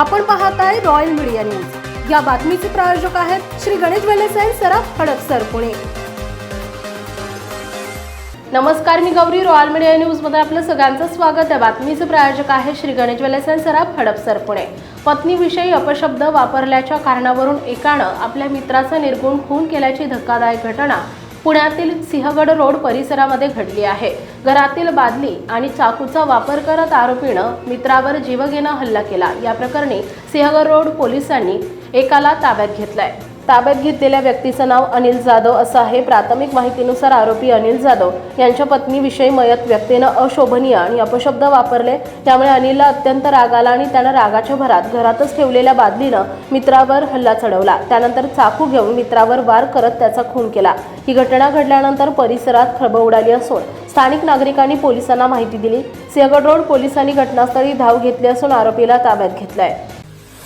आपण पाहत आहे रॉयल मीडिया न्यूज या बातमीचे प्रायोजक आहेत श्री गणेश वेलेसाई अँड सराफ हडपसर पुणे. नमस्कार मी गौरी. रॉयल मीडिया न्यूजमध्ये आपलं सगळ्यांचं स्वागत. आहे बातमीचे प्रायोजक आहे श्री गणेश वेलेसाई सराफ हडपसर पुणे. पत्नीविषयी अपशब्द वापरल्याच्या कारणावरून एकानं आपल्या मित्राचा निर्गुण खून केल्याची धक्कादायक घटना पुण्यातील सिंहगड रोड परिसरामध्ये घडली आहे. घरातील बादली आणि चाकूचा वापर करत आरोपीनं मित्रावर जीवघेणा हल्ला केला. या प्रकरणी सिंहगड रोड पोलिसांनी एकाला ताब्यात घेतलाय. ताब्यात घेतलेल्या व्यक्तीचं नाव अनिल जाधव असं आहे. प्राथमिक माहितीनुसार आरोपी अनिल जाधव यांच्या पत्नीविषयी मयत व्यक्तीनं अशोभनीय आणि अपशब्द वापरले. त्यामुळे अनिलला अत्यंत राग आला आणि त्यानं रागाच्या भरात घरातच ठेवलेल्या बादलीनं मित्रावर हल्ला चढवला. त्यानंतर चाकू घेऊन मित्रावर वार करत त्याचा खून केला. ही घटना घडल्यानंतर परिसरात खळबळ उडाली असून स्थानिक नागरिकांनी पोलिसांना माहिती दिली. सिंहगड रोड पोलिसांनी घटनास्थळी धाव घेतली असून आरोपीला ताब्यात घेतलाय.